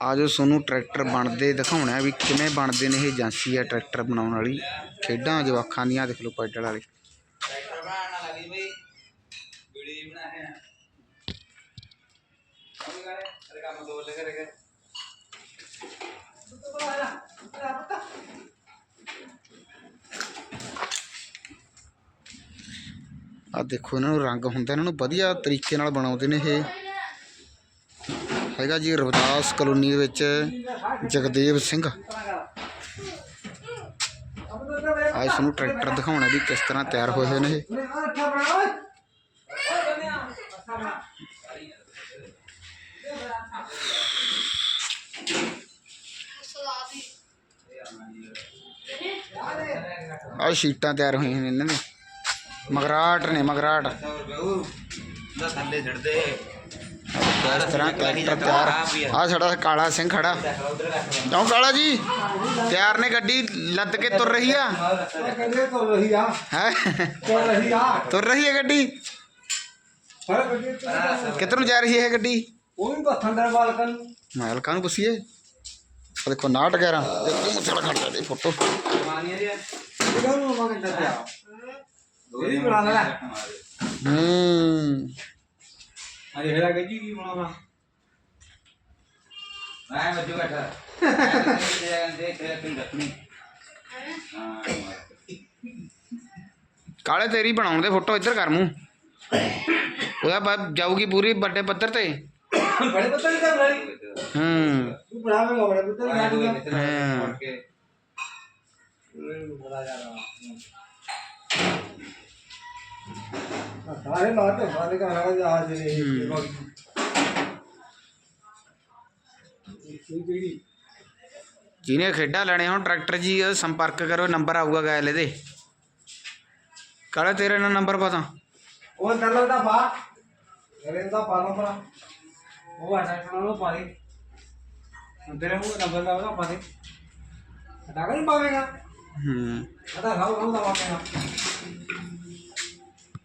ਆਜੋ ਤੁਹਾਨੂੰ ਟਰੈਕਟਰ ਬਣਦੇ ਦਿਖਾਉਣਾ ਵੀ ਕਿਵੇਂ ਬਣਦੇ ਨੇ ਇਹ ਏਜੰਸੀ ਆ ਟਰੈਕਟਰ ਬਣਾਉਣ ਵਾਲੀ। ਖੇਡਾਂ ਜਵਾਖਾਂ ਦੀਆਂ, ਦੇਖ ਲਓ ਪੈਡਲ ਵਾਲੇ। ਟਰੈਕਟਰ ਬਣਾਉਣ ਲੱਗੀ ਬਈ ਵੀਡੀਓ ਬਣਾ ਆ ਅਰੇ ਕੰਮ ਦੋ ਲੈ ਕਰੇ ਆ ਦੇਖੋ ਇਹਨਾਂ ਨੂੰ ਰੰਗ ਹੁੰਦਾ, ਇਹਨਾਂ ਨੂੰ ਵਧੀਆ ਤਰੀਕੇ ਨਾਲ ਬਣਾਉਂਦੇ ਨੇ ਇਹ। ਹੈਗਾ ਜੀ ਰਵਿਦਾਸ ਕਲੋਨੀ ਦੇ ਵਿੱਚ ਜਗਦੇਵ ਸਿੰਘ। ਅੱਜ ਤੁਹਾਨੂੰ ਟਰੈਕਟਰ ਦਿਖਾਉਣਾ ਵੀ ਕਿਸ ਤਰ੍ਹਾਂ ਤਿਆਰ ਹੋਏ ਹੋਏ ਨੇ ਇਹ। ਆ ਸ਼ੀਟਾਂ ਤਿਆਰ ਹੋਈਆਂ ਨੇ ਇਹਨਾਂ ਦੇ ਮਗਰਾਟ ਨੇ ਮਗਰਾਟ। ਥੱਲੇ ਛੱਡਦੇ ਇਸ ਤਰ੍ਹਾਂ ਟਰੈਕਟਰ ਤਿਆਰ ਆ। ਸਾਡਾ ਕਾਲਾ ਸਿੰਘ ਖੜਾ। ਕਿਉਂ ਕਾਲਾ ਜੀ? ਤਿਆਰ ਨੇ ਗੱਡੀ ਲੱਦ ਕੇ ਤੁਰ ਰਹੀ ਆ? ਕਹਿੰਦੇ ਤੋਂ ਰਹੀ ਆ ਹੈ? ਤੋਂ ਰਹੀ ਆ ਤੁਰ ਰਹੀ ਹੈ ਗੱਡੀ? ਕਿੱਧਰ ਨੂੰ ਜਾ ਰਹੀ ਹੈ ਇਹ ਗੱਡੀ? ਉਹ ਵੀ ਬਥਨ ਦਾ ਬਾਲਕਨ ਮਾਲਕਾਂ ਨੂੰ ਪੁੱਛੀਏ ਆ ਦੇਖੋ 69 11 ਦੇਖੋ ਮੁੱਛੜਾ ਖੜਦਾ ਦੇ ਫੋਟੋ। ਮਾਨੀਆ ਜੀ ਕਿਹੜਾ ਨੂੰ ਮਾਂ ਕਹਿੰਦਾ ਪਿਆ। ਇਹ ਵੀ ਬਣਾ ਲੈ। ਹੂੰ। ਅਰੇ ਹੈਰਾ ਗੱਜੀ ਕੀ ਬਣਾਵਾ ਮੈਂ ਬੈਠਾ ਕਿ ਰੱਖਣੀ ਹਾਂ ਕਾਲੇ ਤੇਰੀ ਬਣਾਉਣ ਦੇ ਫੋਟੋ ਇੱਧਰ ਕਰ ਮੂੰ ਉਹਦਾ ਬਾਅਦ ਜਾਊਗੀ ਪੂਰੀ ਵੱਡੇ ਪੱਧਰ ਤੇ। ਬੜੇ ਪੱਤਰ ਨਹੀਂ ਕਰ ਰਹੀ ਹੂੰ। ਤੂੰ ਬਣਾਵੇਂਗਾ ਬੜੇ ਪੱਤਰ ਨਹੀਂ ਆਦੂਗਾ ਹਾਂ। ਬੜਾ ਜਾ ਰਹਾ ਸਾਰੇ ਸਾਰੇ ਹੂੰ। ਜਿਹਨੇ ਖੇਡਾਂ ਲੈਣੇ ਹੁਣ ਟਰੈਕਟਰ ਜੀ ਉਹ ਸੰਪਰਕ ਕਰੋ ਨੰਬਰ ਆਊਗਾ ਗਾਇਲ ਇਹਦੇ। ਕਾਲੇ ਤੇਰੇ ਨਾਲ ਨੰਬਰ ਪਤਾ? ਉਹ ਤੈਨੂੰ ਦਾ ਬਾ ਇਹਦੇ ਦਾ ਪਾ ਭਰਾ ਉਹ ਆ ਟੈਕਟਰ ਨੂੰ ਪਾ ਦੇ। ਤੇਰੇ ਮੂੰਹ ਨੰਬਰ ਦਾ ਪਾ ਦੇ। ਡਾਗਾ ਨਹੀਂ ਪਾਵੇਂਗਾ? ਹੂੰ। ਅਦਾ ਰਾਉ ਰਾਉ ਦਾ ਪਾਵੇਂਗਾ।